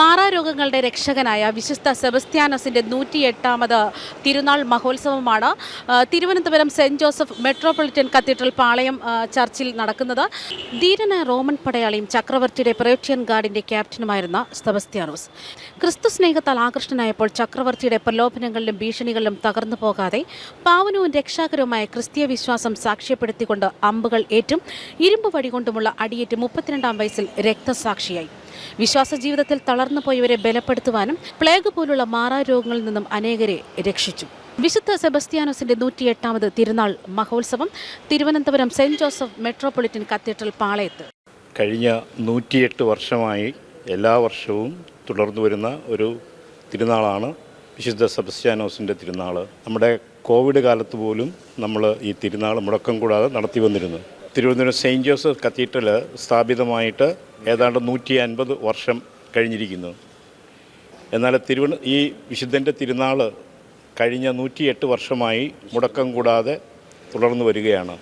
മാറാരോഗങ്ങളുടെ രക്ഷകനായ വിശുദ്ധ സെബസ്ത്യാനസിന്റെ നൂറ്റിയെട്ടാമത് തിരുനാൾ മഹോത്സവമാണ്. Thiruvananthapuram Saint Joseph Metropolitan Cathedral Palayam ചർച്ചിൽ നടക്കുന്നത്. ധീരന റോമൻ പടയാളിയും ചക്രവർത്തിയുടെ പ്രയോക്ഷ്യൻ ഗാർഡിന്റെ ക്യാപ്റ്റനുമായിരുന്ന സെബസ്ത്യാനോസ്. ക്രിസ്തു സ്നേഹത്താൽ ആകൃഷ്ടനായപ്പോൾ ചക്രവർത്തിയുടെ പ്രലോഭനങ്ങളിലും ഭീഷണികളിലും തകർന്നു പോകാതെ പാവനവും രക്ഷാകരവുമായ ക്രിസ്തീയ വിശ്വാസം സാക്ഷ്യപ്പെടുത്തിക്കൊണ്ട് അമ്പുകൾ ഏറ്റും ഇരുമ്പ് വടികൊണ്ടുമുള്ള അടിയേറ്റ് മുപ്പത്തിരണ്ടാം വയസ്സിൽ രക്തസാക്ഷിയായി. വിശ്വാസ ജീവിതത്തിൽ തളർന്നു പോയവരെ ബലപ്പെടുത്തുവാനും പ്ലേഗ് പോലുള്ള മാറാരോഗങ്ങളിൽ നിന്നും അനേകരെ രക്ഷിച്ചു. വിശുദ്ധ സെബസ്ത്യാനോസിന്റെ നൂറ്റിയെട്ടാമത് തിരുനാൾ മഹോത്സവം Thiruvananthapuram Saint Joseph Metropolitan Cathedral പാളയത്ത്. കഴിഞ്ഞ നൂറ്റിയെട്ട് വർഷമായി എല്ലാ വർഷവും തുടർന്നു വരുന്ന ഒരു തിരുനാളാണ് വിശുദ്ധ സെബസ്ത്യാനോസിന്റെ തിരുനാൾ നമ്മുടെ കോവിഡ് കാലത്ത് പോലും നമ്മൾ ഈ തിരുനാൾ മുടക്കം കൂടാതെ നടത്തി വന്നിരുന്നു. തിരുവനന്തപുരം സെയിന്റ് ജോസഫ് കത്തീഡ്രൽ സ്ഥാപിതമായിട്ട് ഏതാണ്ട് നൂറ്റി അൻപത് വർഷം കഴിഞ്ഞിരിക്കുന്നു. എന്നാൽ തിരുവന ഈ വിശുദ്ധന്റെ തിരുനാൾ കഴിഞ്ഞ നൂറ്റിയെട്ട് വർഷമായി മുടക്കം കൂടാതെ തുടർന്നു വരികയാണ്.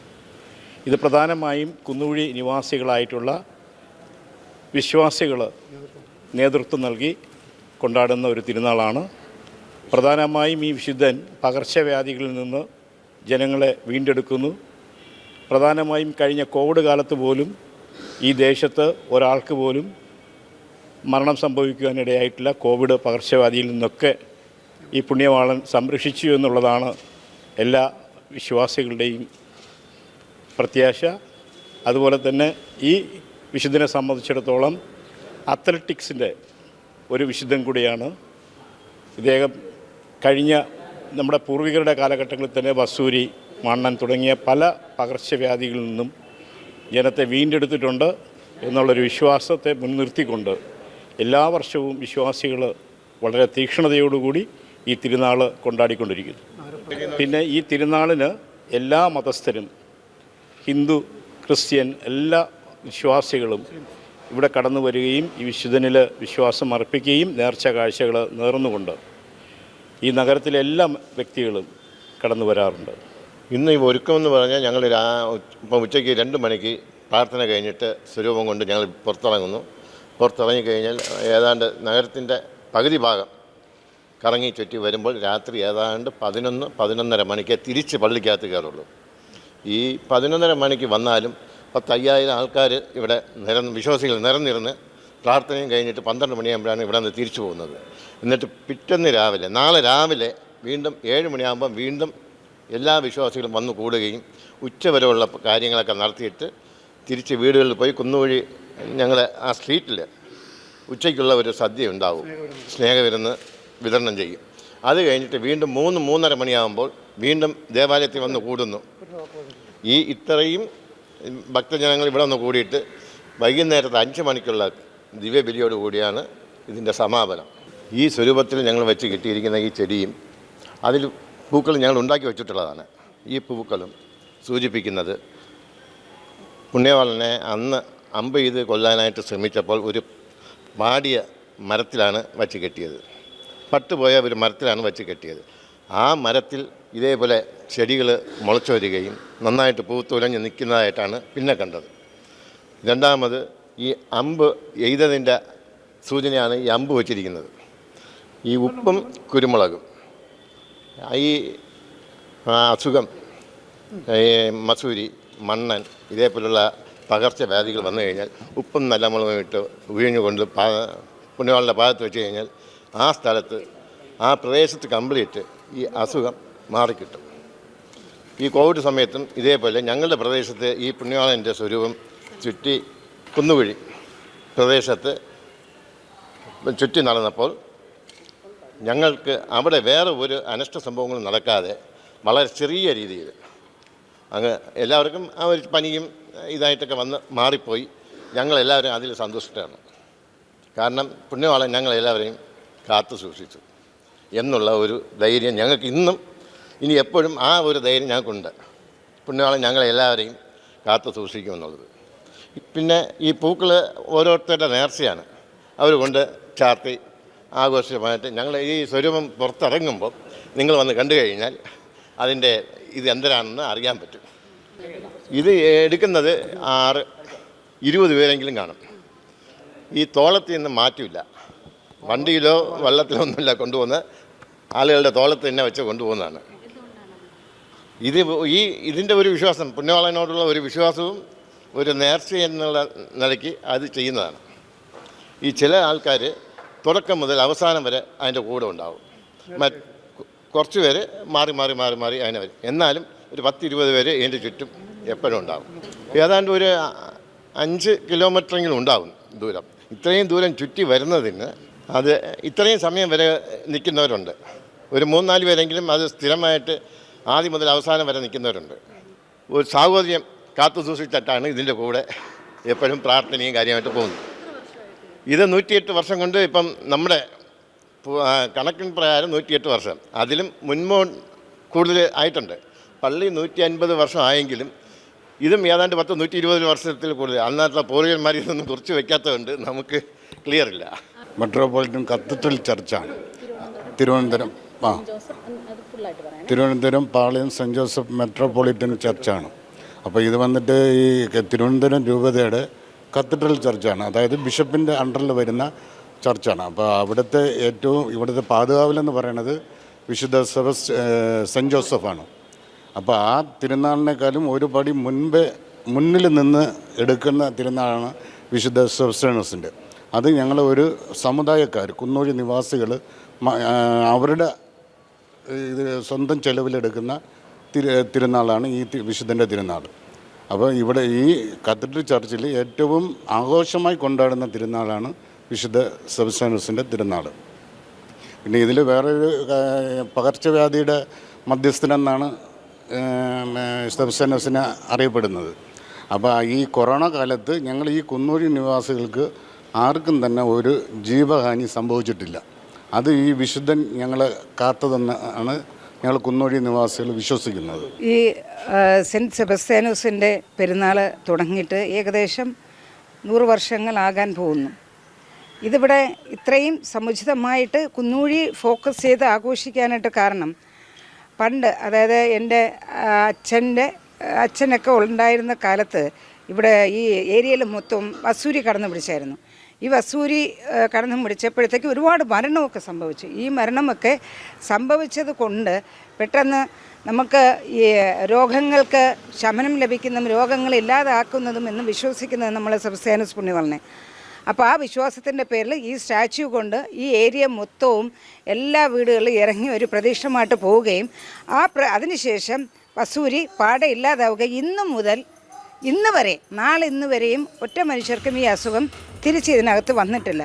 ഇത് പ്രധാനമായും കുന്നുകുഴി നിവാസികളായിട്ടുള്ള വിശ്വാസികൾ നേതൃത്വം നൽകി കൊണ്ടാടുന്ന ഒരു തിരുനാളാണ്. പ്രധാനമായും ഈ വിശുദ്ധൻ പകർച്ചവ്യാധികളിൽ നിന്ന് ജനങ്ങളെ വീണ്ടെടുക്കുന്നു. പ്രധാനമായും കഴിഞ്ഞ കോവിഡ് കാലത്ത് പോലും ഈ ദേശത്ത് ഒരാൾക്ക് പോലും മരണം സംഭവിക്കുവാനിടയായിട്ടില്ല. കോവിഡ് പകർച്ചവ്യാധിയിൽ നിന്നൊക്കെ ഈ പുണ്യവാളൻ സംരക്ഷിച്ചു എന്നുള്ളതാണ് എല്ലാ വിശ്വാസികളുടെയും പ്രത്യാശ. അതുപോലെ തന്നെ ഈ വിശുദ്ധനെ സംബന്ധിച്ചിടത്തോളം അത്ലറ്റിക്സിന്റെ ഒരു വിശുദ്ധൻ കൂടിയാണ്. ഇദ്ദേഹം കഴിഞ്ഞ നമ്മുടെ പൂർവികരുടെ കാലഘട്ടങ്ങളിൽ തന്നെ വസൂരി മണ്ണൻ തുടങ്ങിയ പല പകർച്ചവ്യാധികളിൽ നിന്നും ജനത്തെ വീണ്ടെടുത്തിട്ടുണ്ട് എന്നുള്ളൊരു വിശ്വാസത്തെ മുൻനിർത്തിക്കൊണ്ട് എല്ലാ വർഷവും വിശ്വാസികൾ വളരെ തീക്ഷ്ണതയോടുകൂടി ഈ തിരുനാൾ കൊണ്ടാടിക്കൊണ്ടിരിക്കുന്നു. പിന്നെ ഈ തിരുനാളിന് എല്ലാ മതസ്ഥരും ഹിന്ദു ക്രിസ്ത്യൻ എല്ലാ വിശ്വാസികളും ഇവിടെ കടന്നു വരികയും ഈ വിശുദ്ധനിൽ വിശ്വാസം അർപ്പിക്കുകയും നേർച്ച കാഴ്ചകൾ നേർന്നുകൊണ്ട് ഈ നഗരത്തിലെ എല്ലാ വ്യക്തികളും കടന്നു വരാറുണ്ട്. ഇന്ന് ഈ ഒരുക്കമെന്ന് പറഞ്ഞാൽ ഞങ്ങൾ രാ ഇപ്പം ഉച്ചയ്ക്ക് രണ്ട് മണിക്ക് പ്രാർത്ഥന കഴിഞ്ഞിട്ട് സ്വരൂപം കൊണ്ട് ഞങ്ങൾ പുറത്തിറങ്ങുന്നു. പുറത്തിറങ്ങി കഴിഞ്ഞാൽ ഏതാണ്ട് നഗരത്തിന്റെ പകുതി ഭാഗം കറങ്ങി ചുറ്റി വരുമ്പോൾ രാത്രി ഏതാണ്ട് പതിനൊന്ന് പതിനൊന്നര മണിക്ക് തിരിച്ച് പള്ളിക്കകത്ത് കയറുള്ളൂ. ഈ പതിനൊന്നര മണിക്ക് വന്നാലും പത്തയ്യായിരം ആൾക്കാർ ഇവിടെ നിരന്ന് വിശ്വാസികൾ നിരന്നിരുന്ന് പ്രാർത്ഥനയും കഴിഞ്ഞിട്ട് പന്ത്രണ്ട് മണിയാകുമ്പോഴാണ് ഇവിടെ നിന്ന് തിരിച്ചു പോകുന്നത്. എന്നിട്ട് പിറ്റന്ന് രാവിലെ നാളെ രാവിലെ വീണ്ടും ഏഴ് മണിയാകുമ്പം വീണ്ടും എല്ലാ വിശ്വാസികളും വന്നു കൂടുകയും ഉച്ചവരെയുള്ള കാര്യങ്ങളൊക്കെ നടത്തിയിട്ട് തിരിച്ച് വീടുകളിൽ പോയി കുന്നുവഴി ഞങ്ങളെ ആ സ്ട്രീറ്റിൽ ഉച്ചയ്ക്കുള്ള ഒരു സദ്യ ഉണ്ടാവും. സ്നേഹവിരുന്ന് വിതരണം ചെയ്യും. അത് കഴിഞ്ഞിട്ട് വീണ്ടും മൂന്ന് മൂന്നര മണിയാകുമ്പോൾ വീണ്ടും ദേവാലയത്തിൽ വന്ന് കൂടുന്നു. ഈ ഇത്രയും ഭക്തജനങ്ങൾ ഇവിടെ വന്ന് കൂടിയിട്ട് വൈകുന്നേരത്തെ അഞ്ച് മണിക്കുള്ള ദിവ്യബലിയോട് കൂടിയാണ് ഇതിന്റെ സമാപനം. ഈ സ്വരൂപത്തിൽ ഞങ്ങൾ വെച്ച് കിട്ടിയിരിക്കുന്ന ഈ ചെടിയും അതിൽ പൂക്കൾ ഞങ്ങൾ ഉണ്ടാക്കി വെച്ചിട്ടുള്ളതാണ്. ഈ പൂക്കളും സൂചിപ്പിക്കുന്നത് പുണ്യവാളനെ അന്ന് അമ്പ് ചെയ്ത് കൊല്ലാനായിട്ട് ശ്രമിച്ചപ്പോൾ ഒരു വാടിയ മരത്തിലാണ് വച്ച് കെട്ടിയത്. പട്ടുപോയ ഒരു മരത്തിലാണ് വച്ച് കെട്ടിയത്. ആ മരത്തിൽ ഇതേപോലെ ചെടികൾ മുളച്ചു വരികയും നന്നായിട്ട് പൂത്തുലഞ്ഞ് നിൽക്കുന്നതായിട്ടാണ് പിന്നെ കണ്ടത്. രണ്ടാമത് ഈ അമ്പ് എയ്തതിന്റെ സൂചനയാണ് ഈ അമ്പ് വച്ചിരിക്കുന്നത്. ഈ ഉപ്പും കുരുമുളകും. ഈ അസുഖം ഈ മസൂരി മണ്ണൻ ഇതേപോലുള്ള പകർച്ചവ്യാധികൾ വന്നു കഴിഞ്ഞാൽ ഉപ്പും നല്ല മുളകും ഇട്ട് ഉഴിഞ്ഞുകൊണ്ട് പാ പുണ്യവാളുടെ ഭാഗത്ത് വെച്ച് കഴിഞ്ഞാൽ ആ സ്ഥലത്ത് ആ പ്രദേശത്ത് കംപ്ലീറ്റ് ഈ അസുഖം മാറിക്കിട്ടും. ഈ കോവിഡ് സമയത്തും ഇതേപോലെ ഞങ്ങളുടെ പ്രദേശത്ത് ഈ പുണ്യവാളന്റെ സ്വരൂപം ചുറ്റി കുന്നുകുഴി പ്രദേശത്ത് ചുറ്റി നടന്നപ്പോൾ ഞങ്ങൾക്ക് അവിടെ വേറെ ഒരു അനിഷ്ട സംഭവങ്ങളും നടക്കാതെ വളരെ ചെറിയ രീതിയിൽ അങ്ങ് എല്ലാവർക്കും ആ ഒരു പനിയും ഇതായിട്ടൊക്കെ വന്ന് മാറിപ്പോയി. ഞങ്ങളെല്ലാവരും അതിൽ സന്തുഷ്ടരാണ്. കാരണം പുണ്യവാളൻ ഞങ്ങളെല്ലാവരെയും കാത്തു സൂക്ഷിച്ചു എന്നുള്ള ഒരു ധൈര്യം ഞങ്ങൾക്ക് ഇന്നും ഇനി എപ്പോഴും ആ ഒരു ധൈര്യം ഞങ്ങൾക്കുണ്ട്. പുണ്യവാളൻ ഞങ്ങളെല്ലാവരെയും കാത്തു സൂക്ഷിക്കുമെന്നുള്ളത്. പിന്നെ ഈ പൂക്കൾ ഓരോരുത്തരുടെ നേർച്ചയാണ്. അവർ കൊണ്ട് ചാർത്തി ആഘോഷമായിട്ട് ഞങ്ങൾ ഈ സ്വരൂപം പുറത്തിറങ്ങുമ്പോൾ നിങ്ങൾ വന്ന് കണ്ടു കഴിഞ്ഞാൽ അതിന്റെ ഇത് എന്തരാണെന്ന് അറിയാൻ പറ്റും. ഇത് എടുക്കുന്നത് ആറ് ഇരുപത് പേരെങ്കിലും കാണും. ഈ തോളത്തിൽ നിന്ന് മാറ്റില്ല വണ്ടിയിലോ വെള്ളത്തിലോ ഒന്നുമില്ല കൊണ്ടുപോകുന്ന ആളുകളുടെ തോളത്ത് തന്നെ വെച്ച് കൊണ്ടുപോകുന്നതാണ്. ഇത് ഈ ഇതിന്റെ ഒരു വിശ്വാസം പുണ്യവാളനോടുള്ള ഒരു വിശ്വാസവും ഒരു നേർച്ച എന്നുള്ള നിലയ്ക്ക് അത് ചെയ്യുന്നതാണ്. ഈ ചില ആൾക്കാർ തുടക്കം മുതൽ അവസാനം വരെ അതിന്റെ കൂടെ ഉണ്ടാവും. കുറച്ച് പേര് മാറി മാറി മാറി മാറി അതിനെ വരും. എന്നാലും ഒരു പത്ത് ഇരുപത് പേര് ഇതിന്റെ ചുറ്റും എപ്പോഴും ഉണ്ടാവും. ഏതാണ്ട് ഒരു അഞ്ച് കിലോമീറ്ററെങ്കിലും ഉണ്ടാവും ദൂരം. ഇത്രയും ദൂരം ചുറ്റി വരുന്നതിന് അത് ഇത്രയും സമയം വരെ നിൽക്കുന്നവരുണ്ട്. ഒരു മൂന്നാൽ പേരെങ്കിലും അത് സ്ഥിരമായിട്ട് ആദ്യം മുതൽ അവസാനം വരെ നിൽക്കുന്നവരുണ്ട്. ഒരു സാഹോദര്യം കാത്തു സൂക്ഷിച്ചിട്ടാണ് ഇതിന്റെ കൂടെ എപ്പോഴും പ്രാർത്ഥനയും കാര്യമായിട്ട് പോകുന്നത്. ഇത് നൂറ്റിയെട്ട് വർഷം കൊണ്ട് ഇപ്പം നമ്മുടെ കണക്കിൻ പ്രകാരം നൂറ്റിയെട്ട് വർഷം. അതിലും മുൻപോ കൂടുതൽ ആയിട്ടുണ്ട്. പള്ളി നൂറ്റി അൻപത് വർഷം ആയെങ്കിലും ഇതും ഏതാണ്ട് പത്ത് നൂറ്റി ഇരുപത് വർഷത്തിൽ കൂടുതൽ. അന്നത്തെ പൂർവികന്മാർ ഇതൊന്നും കുറിച്ച് വെക്കാത്തതുകൊണ്ട് നമുക്ക് ക്ലിയർ ഇല്ല. മെട്രോപൊളിറ്റൻ കത്തത്തിൽ ചർച്ചാണ്. തിരുവനന്തപുരം ആ. Thiruvananthapuram Palayam Saint Joseph Metropolitan ചർച്ചാണ്. അപ്പോൾ ഇത് വന്നിട്ട് ഈ തിരുവനന്തപുരം രൂപതയുടെ കത്തീഡ്രൽ ചർച്ചാണ്. അതായത് ബിഷപ്പിന്റെ അണ്ടറിൽ വരുന്ന ചർച്ചാണ്. അപ്പോൾ അവിടുത്തെ ഏറ്റവും ഇവിടുത്തെ പാതുകാവലെന്ന് പറയണത് വിശുദ്ധ സെബസ് സെന്റ് ജോസഫാണ്. അപ്പോൾ ആ തിരുനാളിനേക്കാളും ഒരു പടി മുൻപേ മുന്നിൽ നിന്ന് എടുക്കുന്ന തിരുനാളാണ് വിശുദ്ധ സെബസ്റ്റേണേഴ്സിന്റെ അത് ഞങ്ങൾ ഒരു സമുദായക്കാർ കുന്നൂരി നിവാസികൾ അവരുടെ ഇത് സ്വന്തം ചെലവിലെടുക്കുന്ന തിരു തിരുനാളാണ് ഈ വിശുദ്ധന്റെ തിരുനാൾ. അപ്പോൾ ഇവിടെ ഈ കത്തഡ്രൽ ചർച്ചിൽ ഏറ്റവും ആഘോഷമായി കൊണ്ടാടുന്ന തിരുനാളാണ് വിശുദ്ധ സെബസ്റ്റാനസിന്റെ തിരുനാൾ പിന്നെ ഇതിൽ വേറൊരു പകർച്ചവ്യാധിയുടെ മധ്യസ്ഥനെന്നാണ് സെബസ്റ്റാനസിനെ അറിയപ്പെടുന്നത്. അപ്പോൾ ഈ കൊറോണ കാലത്ത് ഞങ്ങൾ ഈ കുന്നൂരി നിവാസികൾക്ക് ആർക്കും തന്നെ ഒരു ജീവഹാനി സംഭവിച്ചിട്ടില്ല. അത് ഈ വിശുദ്ധൻ ഞങ്ങളെ കാത്തതെന്നാണ് ഞങ്ങൾ കുന്നോഴി നിവാസികൾ വിശ്വസിക്കുന്നത്. ഈ സെന്റ് സെബസ്ത്യാനോസിന്റെ പെരുന്നാൾ തുടങ്ങിയിട്ട് ഏകദേശം നൂറ് വർഷങ്ങളാകാൻ പോകുന്നു. ഇതിവിടെ ഇത്രയും സമുചിതമായിട്ട് കുന്നൂഴി ഫോക്കസ് ചെയ്ത് ആഘോഷിക്കാനായിട്ട് കാരണം പണ്ട് അതായത് എന്റെ അച്ഛന്റെ അച്ഛനൊക്കെ ഉണ്ടായിരുന്ന കാലത്ത് ഇവിടെ ഈ ഏരിയയിൽ മൊത്തം വസൂരി കടന്നു പിടിച്ചായിരുന്നു. ഈ വസൂരി കടന്നു പിടിച്ചപ്പോഴത്തേക്ക് ഒരുപാട് മരണമൊക്കെ സംഭവിച്ചു. ഈ മരണമൊക്കെ സംഭവിച്ചത് കൊണ്ട് പെട്ടെന്ന് നമുക്ക് ഈ രോഗങ്ങൾക്ക് ശമനം ലഭിക്കുന്നതും രോഗങ്ങൾ ഇല്ലാതാക്കുന്നതും എന്ന് വിശ്വസിക്കുന്നത് നമ്മളെ സബ്സ്റ്റാനസ് പുണ്യവളനെ അപ്പോൾ ആ വിശ്വാസത്തിന്റെ പേരിൽ ഈ സ്റ്റാച്യു കൊണ്ട് ഈ ഏരിയ മൊത്തവും എല്ലാ വീടുകളിലും ഇറങ്ങി ഒരു പ്രതീക്ഷമായിട്ട് പോവുകയും ആ പ്ര അതിനുശേഷം വസൂരി പാടെ ഇല്ലാതാവുക ഇന്നു മുതൽ ഇന്ന് വരെ നാളെ ഇന്ന് വരെയും ഒറ്റ മനുഷ്യർക്കും ഈ അസുഖം തിരിച്ച് ഇതിനകത്ത് വന്നിട്ടില്ല.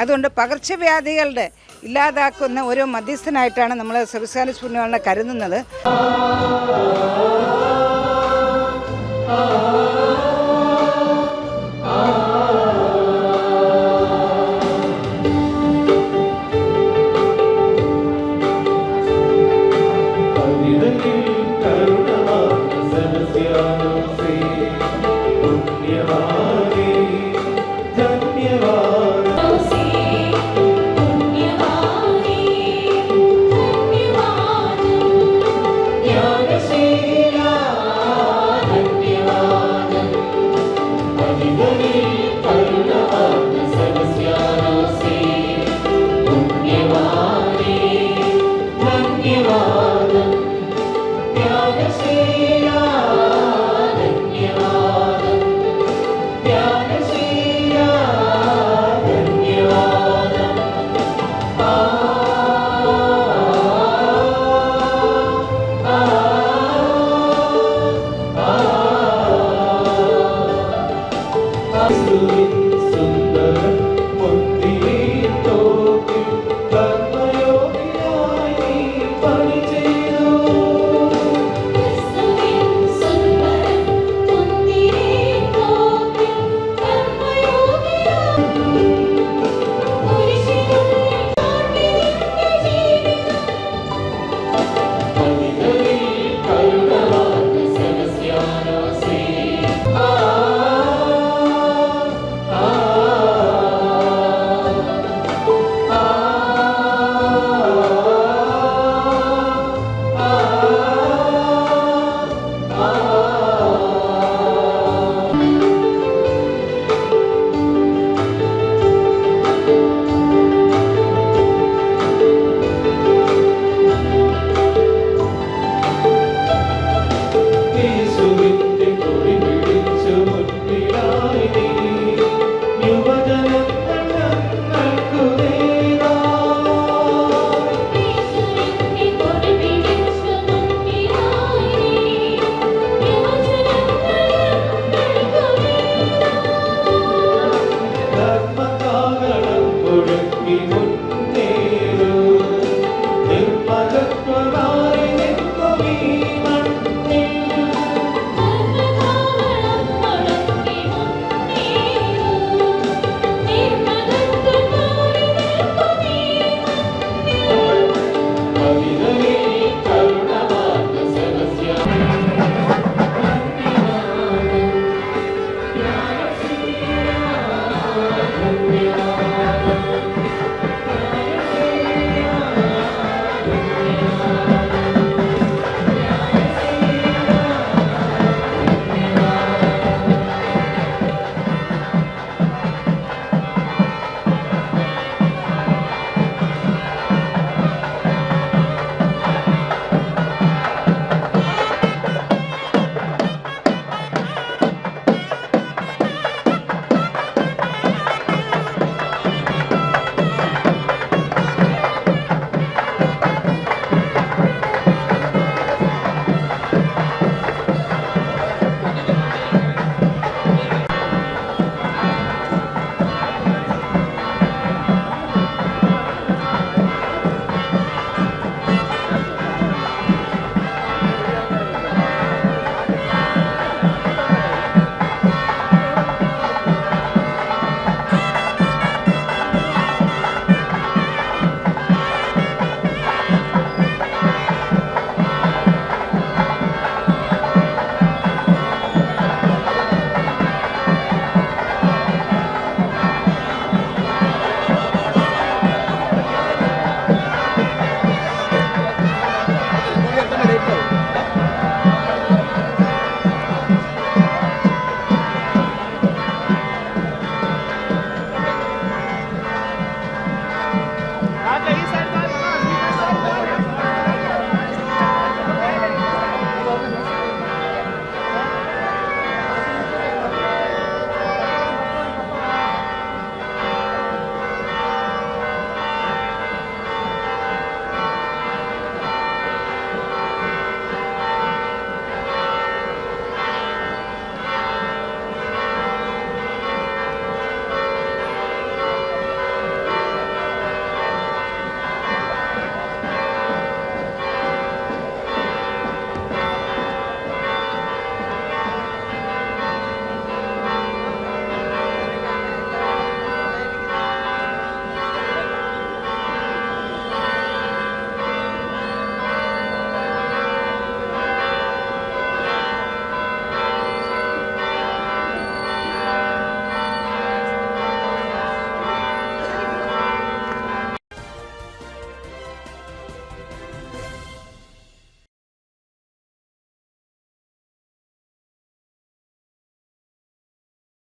അതുകൊണ്ട് പകർച്ചവ്യാധികളുടെ ഇല്ലാതാക്കുന്ന ഒരു മധ്യസ്ഥനായിട്ടാണ് നമ്മൾ പുണ്യവാളിനെ കരുതുന്നത്.